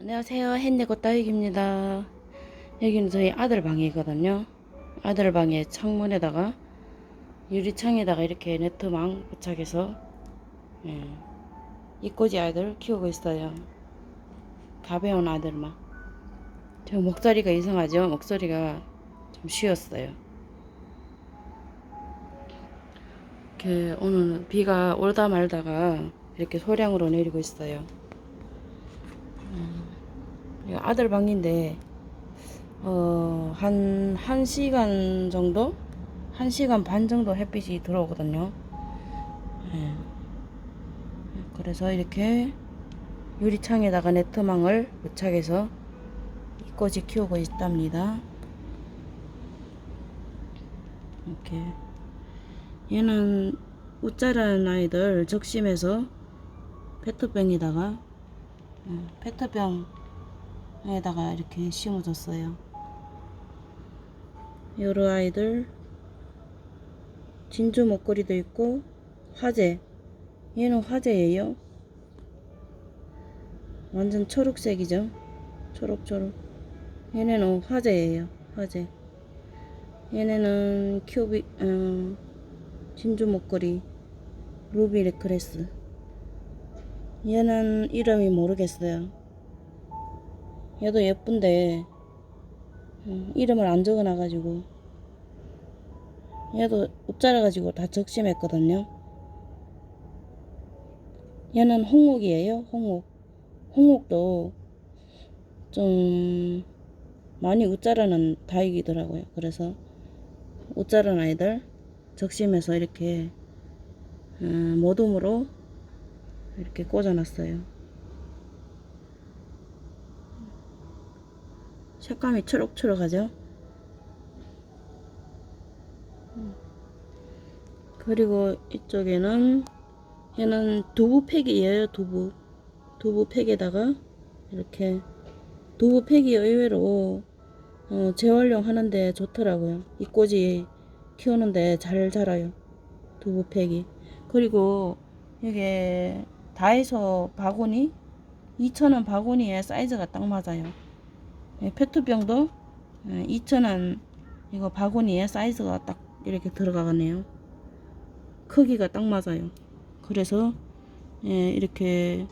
안녕하세요. 햇내고 따위기입니다. 여기는 저희 아들 방이거든요. 아들 방에 창문에다가 유리창에다가 이렇게 네트망 부착해서 예, 이꼬지 아이들 키우고 있어요. 가벼운 아들만. 저 목소리가 이상하죠? 목소리가 좀 쉬었어요. 이렇게 오늘 비가 올다 말다가 이렇게 소량으로 내리고 있어요. 이거 아들 방인데 어, 한, 한 시간 정도? 한 시간 반 정도 햇빛이 들어오거든요. 예. 그래서 이렇게 유리창에다가 네트망을 부착해서 이꼬지 키우고 있답니다. 이렇게. 얘는 웃자라는 아이들 적심해서 페트병에다가 음, 페트병 에다가 이렇게 심어줬어요. 여러 아이들 진주 목걸이도 있고 화재 얘는 화재예요. 완전 초록색이죠. 초록초록. 얘네는 화재예요. 화재. 얘네는 큐비 음, 진주 목걸이 루비 레크레스. 얘는 이름이 모르겠어요. 얘도 예쁜데 음, 이름을 안 적어놔가지고 얘도 웃자라가지고 다 적심했거든요. 얘는 홍옥이에요. 홍옥. 홍옥도 좀 많이 웃자라는 다육이더라고요. 그래서 웃자란 아이들 적심해서 이렇게 음, 모둠으로 이렇게 꽂아놨어요. 색감이 초록초록하죠? 그리고 이쪽에는 얘는 두부팩이에요, 두부. 두부팩에다가 이렇게 두부팩이 의외로 어, 재활용 하는데 좋더라고요. 이 꼬지 키우는데 잘 자라요. 두부팩이. 그리고 이게 다이소 바구니 2,000원 바구니에 사이즈가 딱 맞아요. 예, 페트병도 2,000원 이거 바구니에 사이즈가 딱 이렇게 들어가네요. 크기가 딱 맞아요. 그래서 예, 이렇게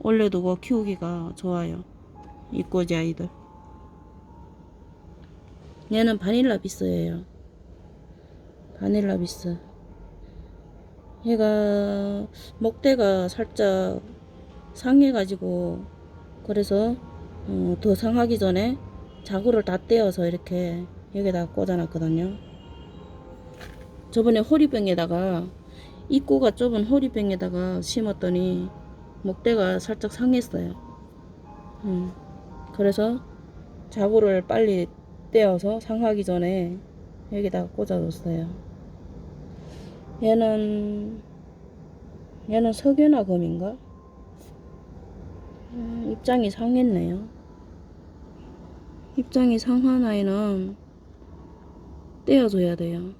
올려두고 키우기가 좋아요. 이 꼬지 아이들. 얘는 바닐라 비스예요. 바닐라 비스. 얘가 목대가 살짝 상해가지고 그래서 어, 더 상하기 전에 자구를 다 떼어서 이렇게 여기다 꽂아놨거든요. 저번에 호리병에다가 입구가 좁은 호리병에다가 심었더니 목대가 살짝 상했어요. 음, 그래서 자구를 빨리 떼어서 상하기 전에 여기다가 꽂아뒀어요. 얘는 얘는 석유나 검인가? 음, 입장이 상했네요. 입장이 상한 아이는 떼어줘야 돼요.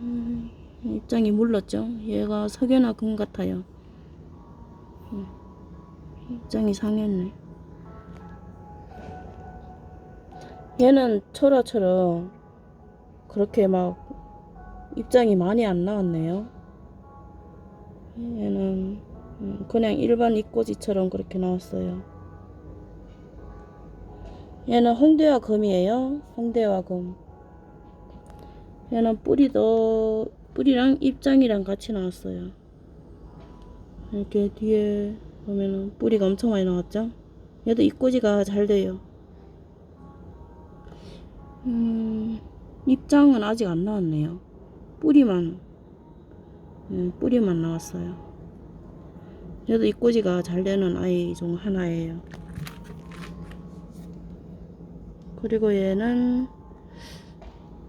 음, 입장이 물렀죠. 얘가 석유나 금 같아요. 음, 입장이 상했네. 얘는 철화처럼 그렇게 막 입장이 많이 안 나왔네요. 얘는 음, 그냥 일반 입꼬지처럼 그렇게 나왔어요. 얘는 홍대와 금이에요. 홍대와 금. 얘는 뿌리도 뿌리랑 입장이랑 같이 나왔어요. 이렇게 뒤에 보면은 뿌리가 엄청 많이 나왔죠. 얘도 입꼬지가 잘 돼요. 음, 입장은 아직 안 나왔네요. 뿌리만 음, 뿌리만 나왔어요. 얘도 입꼬지가 잘 되는 아이 중 하나예요. 그리고 얘는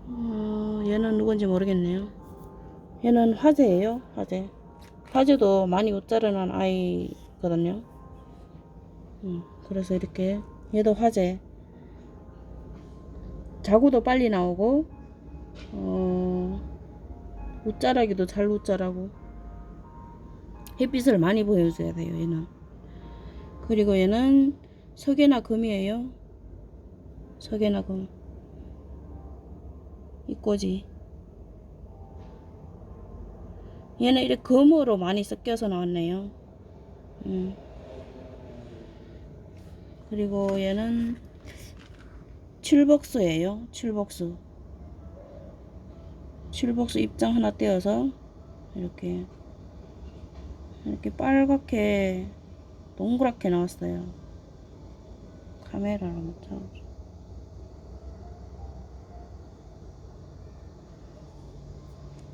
어, 얘는 누군지 모르겠네요. 얘는 화재예요. 화재. 화재도 많이 웃자르는 아이거든요. 음, 그래서 이렇게 얘도 화재. 자구도 빨리 나오고 어, 웃자라기도 잘 웃자라고 햇빛을 많이 보여줘야 돼요 얘는 그리고 얘는 석회나 금이에요. 석회나 금. 이 꼬지. 얘는 이렇게 금으로 많이 섞여서 나왔네요. 음. 그리고 얘는 칠복수예요. 칠복수. 칠복수 입장 하나 떼어서 이렇게 이렇게 빨갛게 동그랗게 나왔어요. 카메라로 한번 잡아줘.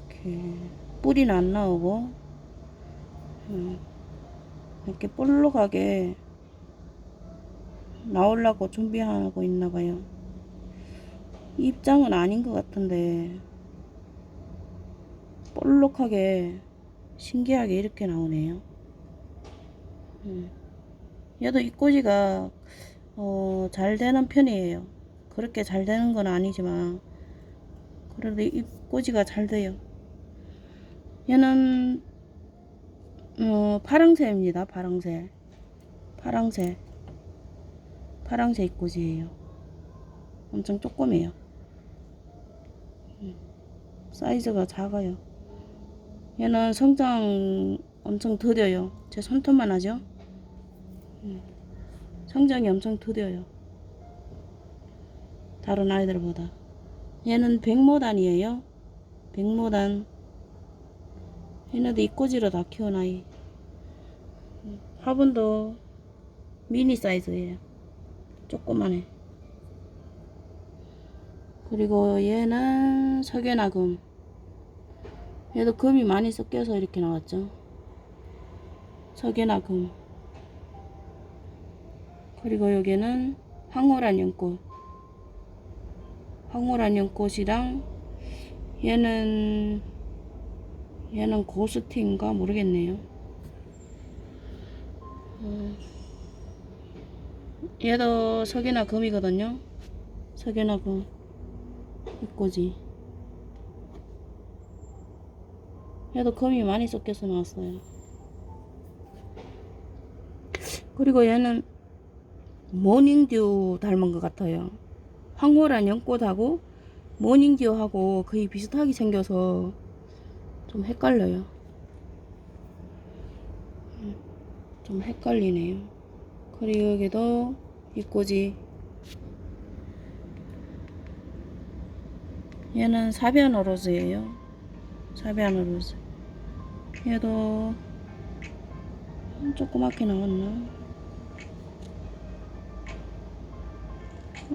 이렇게 뿌리는 안 나오고 음, 이렇게 볼록하게 나오려고 준비하고 있나 봐요. 입장은 아닌 것 같은데 볼록하게 신기하게 이렇게 나오네요. 음. 얘도 입꼬지가 어, 잘 되는 편이에요. 그렇게 잘 되는 건 아니지만 그래도 입꼬지가 잘 돼요. 얘는 어, 파랑새입니다. 파랑새. 파랑새. 파랑새 입꼬지예요. 엄청 조그매요. 음, 사이즈가 작아요. 얘는 성장 엄청 더뎌요. 제 손톱만 하죠. 음, 성장이 엄청 더뎌요. 다른 아이들보다. 얘는 백모단이에요. 백모단. 얘네도 입꼬지로 다 키운 아이. 음, 화분도 미니 사이즈예요. 조그만해. 그리고 얘는 석연화금. 얘도 금이 많이 섞여서 이렇게 나왔죠. 석연화금. 그리고 여기는 황홀한 연꽃. 황홀한 연꽃이랑 얘는 얘는 고스틴가 모르겠네요. 음, 얘도 석유나 금이거든요. 석유나 금. 이꼬지. 얘도 금이 많이 섞여서 나왔어요. 그리고 얘는 모닝듀 닮은 것 같아요. 황홀한 연꽃하고 모닝듀하고 거의 비슷하게 생겨서 좀 헷갈려요. 음, 좀 헷갈리네요. 그리고 여기도 이꼬지. 얘는 사비안 오로즈예요. 사비안 오로즈. 얘도 조그맣게 나왔나?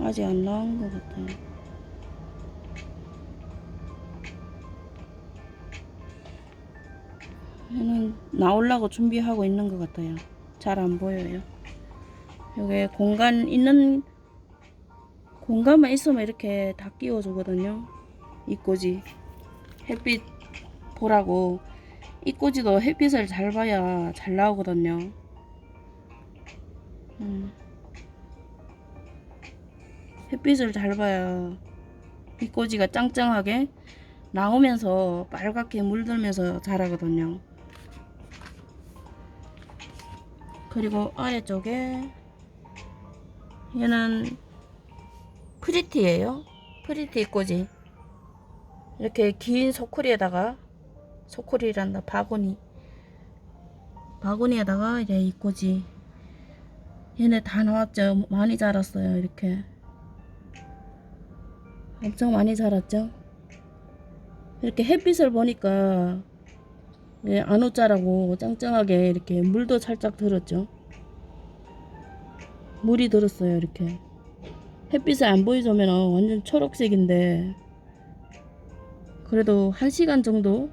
아직 안 나온 것 같아요. 얘는 나오려고 준비하고 있는 것 같아요. 잘 안 보여요. 여기 공간 있는 공간만 있으면 이렇게 다 끼워주거든요. 이꼬지 햇빛 보라고 이 꼬지도 햇빛을 잘 봐야 잘 나오거든요. 음. 햇빛을 잘 봐야 이 꼬지가 짱짱하게 나오면서 빨갛게 물들면서 자라거든요. 그리고 아래쪽에 얘는 프리티예요. 프리티 꼬지. 이렇게 긴 소쿠리에다가 소쿠리란다 바구니 바구니에다가 이제 이 꼬지. 얘네 다 나왔죠. 많이 자랐어요. 이렇게 엄청 많이 자랐죠. 이렇게 햇빛을 보니까 예, 안웃자라고 짱짱하게 이렇게 물도 살짝 들었죠. 물이 들었어요, 이렇게. 햇빛을 안 보여주면 완전 초록색인데, 그래도 한 시간 정도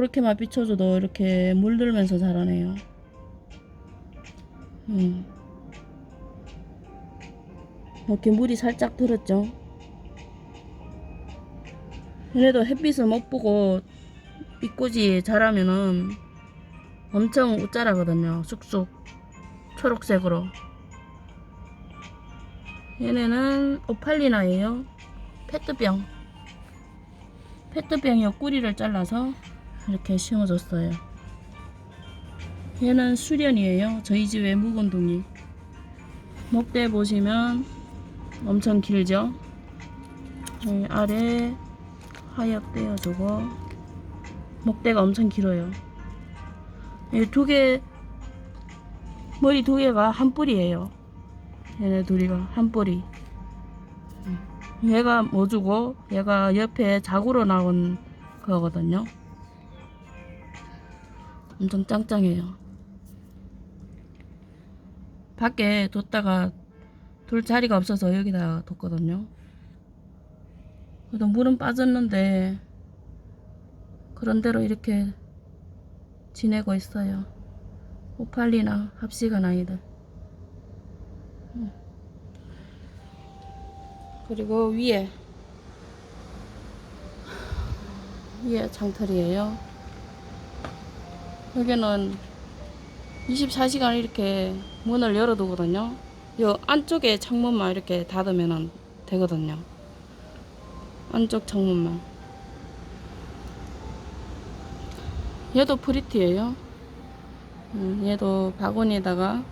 그렇게만 비춰줘도 이렇게 물들면서 자라네요. 음. 이렇게 물이 살짝 들었죠. 얘네도 햇빛을 못 보고 이꼬지 자라면은 엄청 웃자라거든요. 쑥쑥 초록색으로. 얘네는 오팔리나예요. 페트병. 페트병이 옆구리를 잘라서 이렇게 심어줬어요. 얘는 수련이에요. 저희 집의 묵은둥이. 목대 보시면 엄청 길죠? 네, 아래 하얗대요, 저거. 목대가 엄청 길어요. 이두 개, 머리 두 개가 한 뿔이에요. 얘네 둘이가 한 뿔이. 얘가 모주고, 얘가 옆에 자구로 나온 거거든요. 엄청 짱짱해요. 밖에 뒀다가 둘 자리가 없어서 여기다 뒀거든요. 그래도 물은 빠졌는데 그런 대로 이렇게 지내고 있어요. 오팔리나 합시간 아이들. 음. 그리고 위에 위에 장털이에요. 여기는 24시간 이렇게 문을 열어두거든요. 요 안쪽에 창문만 이렇게 닫으면 되거든요. 안쪽 창문만. 얘도 프리티예요. 음, 얘도 바구니에다가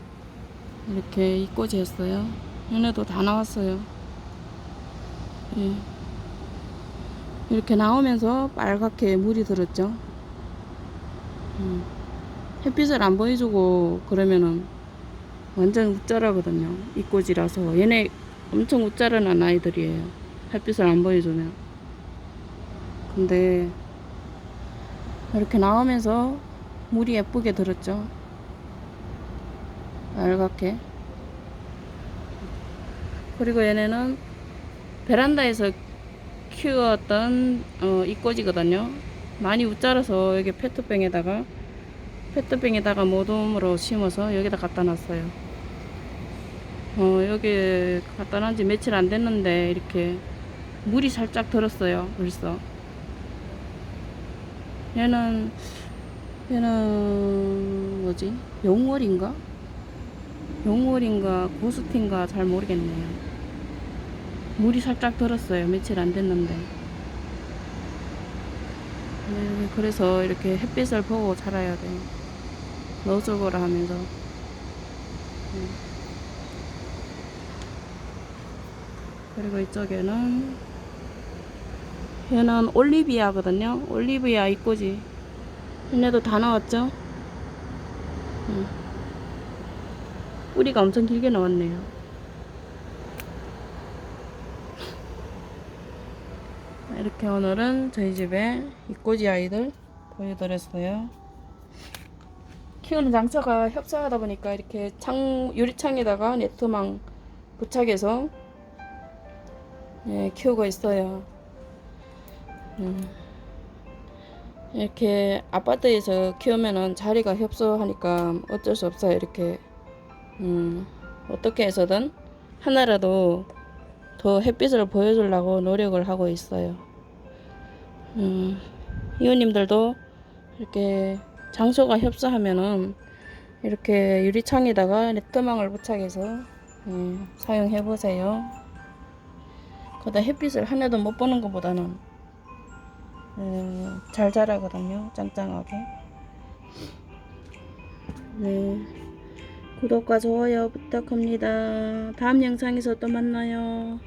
이렇게 입꼬지 했어요. 얘네도 다 나왔어요. 예. 이렇게 나오면서 빨갛게 물이 들었죠. 음. 햇빛을 안 보여주고 그러면은 완전 웃자라거든요. 입꼬지라서 얘네 엄청 웃자라는 아이들이에요. 햇빛을 안 보여주면. 근데 이렇게 나오면서 물이 예쁘게 들었죠. 빨갛게. 그리고 얘네는 베란다에서 키웠던 어, 이꼬지거든요. 많이 웃자라서 여기 페트병에다가 페트병에다가 모둠으로 심어서 여기다 갖다 놨어요. 어, 여기 갖다 놔지 며칠 안 됐는데 이렇게 물이 살짝 들었어요. 벌써. 얘는 얘는 뭐지? 용월인가? 용월인가 고스틴가 잘 모르겠네요. 물이 살짝 들었어요. 며칠 안 됐는데. 네, 그래서 이렇게 햇빛을 보고 자라야 돼. 노숙을 하면서. 음. 그리고 이쪽에는 얘는 올리비아거든요. 올리비아 이꼬지. 얘네도 다 나왔죠? 음. 뿌리가 엄청 길게 나왔네요. 이렇게 오늘은 저희 집에 이꼬지 아이들 보여드렸어요. 키우는 장처가 협소하다 보니까 이렇게 창 유리창에다가 네트망 부착해서 예, 키우고 있어요. 음. 이렇게 아파트에서 키우면은 자리가 협소하니까 어쩔 수 없어요. 이렇게 음, 어떻게 해서든 하나라도 더 햇빛을 보여주려고 노력을 하고 있어요. 음, 이웃님들도 이렇게 장소가 협소하면은 이렇게 유리창에다가 네트망을 부착해서 음, 사용해 보세요. 거다 햇빛을 하나도 못 보는 것보다는 음, 잘 자라거든요. 짱짱하게. 네. 구독과 좋아요 부탁합니다. 다음 영상에서 또 만나요.